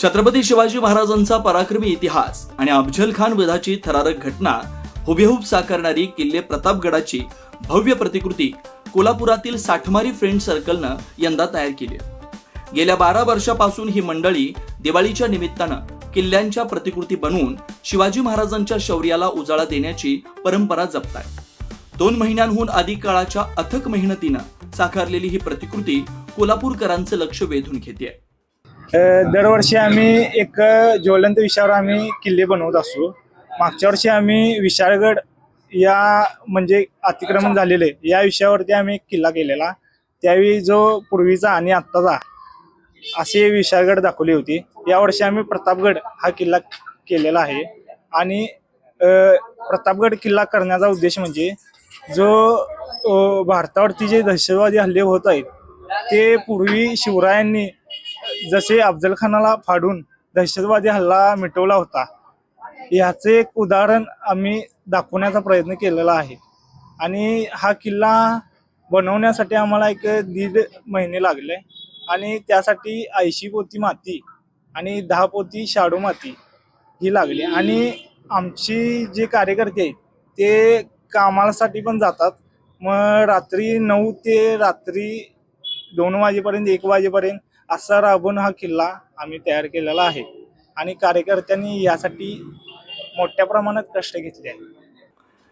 छत्रपती शिवाजी महाराजांचा पराक्रमी इतिहास आणि अफजल खान वधाची थरारक घटना हुबेहूब साकारणारी किल्ले प्रतापगडाची भव्य प्रतिकृती कोल्हापुरातील साठमारी फ्रेंड सर्कलनं यंदा तयार केली गेल्या बारा वर्षापासून ही मंडळी दिवाळीच्या निमित्तानं किल्ल्यांच्या प्रतिकृती बनवून शिवाजी महाराजांच्या शौर्याला उजाळा देण्याची परंपरा जपत आहे दोन महिन्यांहून अधिक काळाच्या अथक मेहनतीनं साकारलेली ही प्रतिकृती कोल्हापूरकरांचं लक्ष वेधून घेते दरवर्षी आम्ही एक ज्वलंत विषयावर आम्ही किल्ले बनवत असू. मागच्या वर्षी आम्ही विशाळगड या म्हणजे अतिक्रमण झालेले या विषयावरती आम्ही किल्ला केलेला. त्यावेळी जो पूर्वीचा आणि आत्ताचा असे विशाळगड दाखवली होती. यावर्षी आम्ही प्रतापगड हा किल्ला केलेला आहे. आणि प्रतापगड किल्ला करण्याचा उद्देश म्हणजे जो भारतावरती जे दहशतवादी हल्ले होत आहेत ते पूर्वी शिवरायांनी जसे अफजल खानाला फाडून दहशतवादी हल्ला मिटवला होता याचे एक उदाहरण आम्ही दाखवण्याचा प्रयत्न केलेला आहे. आणि हा किल्ला बनवण्यासाठी आम्हाला एक दीड महिने लागले आणि त्यासाठी ऐंशी पोती माती आणि दहा पोती शाडू माती ही लागली. आणि आमची जे कार्यकर्ते आहेत ते कामासाठी पण जातात. मग रात्री नऊ ते रात्री दोन वाजेपर्यंत एक वाजेपर्यंत असा राबून हा किल्ला आम्ही तयार केलेला आहे. आणि कार्यकर्त्यांनी यासाठी मोठ्या प्रमाणात कष्ट घेतले आहेत.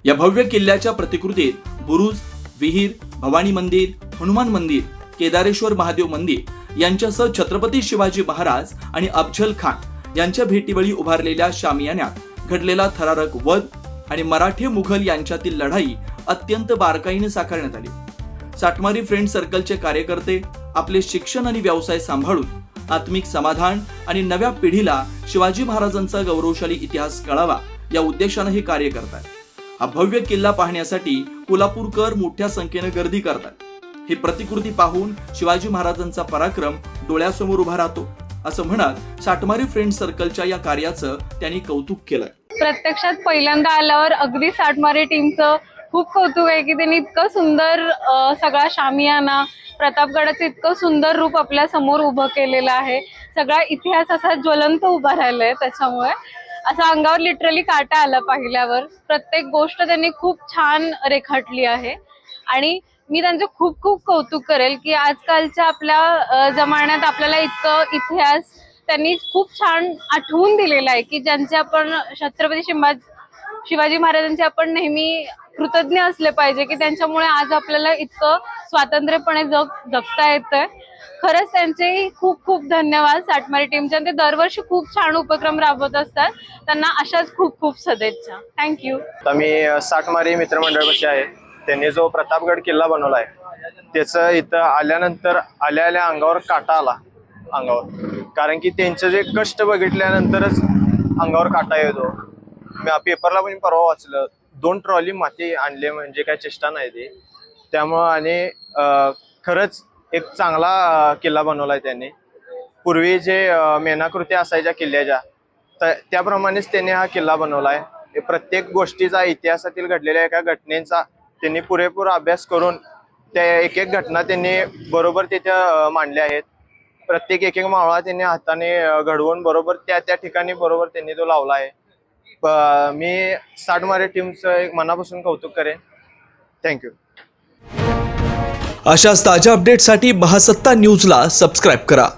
या भव्य किल्ल्याच्या प्रतिकृतीत बुरुज विहीर भवानी मंदिर हनुमान मंदिर केदारेश्वर महादेव मंदिर यांच्यासह छत्रपती शिवाजी महाराज आणि अफजल खान यांच्या भेटीवेळी उभारलेल्या शामियान्यात घडलेला थरारक वध आणि मराठी मुघल यांच्यातील लढाई अत्यंत बारकाईने साकारण्यात आली. साठमारी फ्रेंड सर्कलचे कार्यकर्ते आपले शिक्षण आणि व्यवसाय सांभाळून आत्मिक समाधान आणि नव्या पिढीला शिवाजी महाराजांचा गौरवशाली इतिहास कळावा या उद्देशानं हे कार्य करतात. हा भव्य किल्ला पाहण्यासाठी कोल्हापूरकर मोठ्या संख्येनं गर्दी करतात. ही प्रतिकृती पाहून शिवाजी महाराजांचा पराक्रम डोळ्यासमोर उभा राहतो असं म्हणत साठमारी फ्रेंड सर्कलच्या या कार्याचं त्यांनी कौतुक केलंय प्रत्यक्षात पहिल्यांदा आल्यावर अगदी साठमारी टीमचं खूप कौतुक आहे की त्यांनी इतकं सुंदर सगळा शामियाना प्रतापगडाचं इतकं सुंदर रूप आपल्यासमोर उभं केलेलं आहे. सगळा इतिहास असा ज्वलंत उभा राहिलाय त्याच्यामुळे. असं अंगावर लिटरली काटा आला पाहिल्यावर. प्रत्येक गोष्ट त्यांनी खूप छान रेखाटली आहे. आणि मी त्यांचं खूप खूप कौतुक करेल की आजकालच्या आपल्या जमान्यात आपल्याला इतकं इतिहास त्यांनी खूप छान आठवून दिलेला आहे की ज्यांचे आपण छत्रपती शिवाजी शिवाजी महाराजांचे आपण नेहमी कृतज्ञ असले पाहिजे की त्यांच्यामुळे आज आपल्याला इतकं स्वातंत्र्यपणे जग जगता येतंय. खरंच त्यांचे खूप खूप धन्यवाद साठमारी टीमच्या ते दरवर्षी खूप छान उपक्रम राबवत असतात. त्यांना अशाच खूप खूप सदेच्छा. थँक्यू मी अ, साठमारी मित्रमंडळपाशी आहे त्यांनी जो प्रतापगड किल्ला बनवला आहे त्याचं इथं आल्यानंतर आल्या आल्या अंगावर काटा आला. अंगावर. कारण की त्यांचं जे कष्ट बघितल्यानंतरच अंगावर काटा येतो. पेपरला पण परवा वाचलं. दोन ट्रॉली माती आणले म्हणजे काय चेष्टा नाही ते. त्यामुळं आणि खरंच एक चांगला किल्ला बनवलाय त्यांनी. पूर्वी जे मेनाकृती असायच्या किल्ल्याच्या त्याप्रमाणेच त्यांनी हा किल्ला बनवलाय. प्रत्येक गोष्टीचा इतिहासातील घडलेल्या एका घटनेचा त्यांनी पुरेपूर अभ्यास करून त्या एक एक घटना त्यांनी बरोबर तिथे मांडल्या आहेत. प्रत्येक एक एक मावळा त्यांनी हाताने घडवून बरोबर त्या त्या ठिकाणी बरोबर त्यांनी तो लावला आहे. मी साडमारे टीमचं एक मनापासून कौतुक करेन. थँक्यू अशाच ताज्या अपडेटसाठी महासत्ता न्यूजला सबस्क्राईब करा.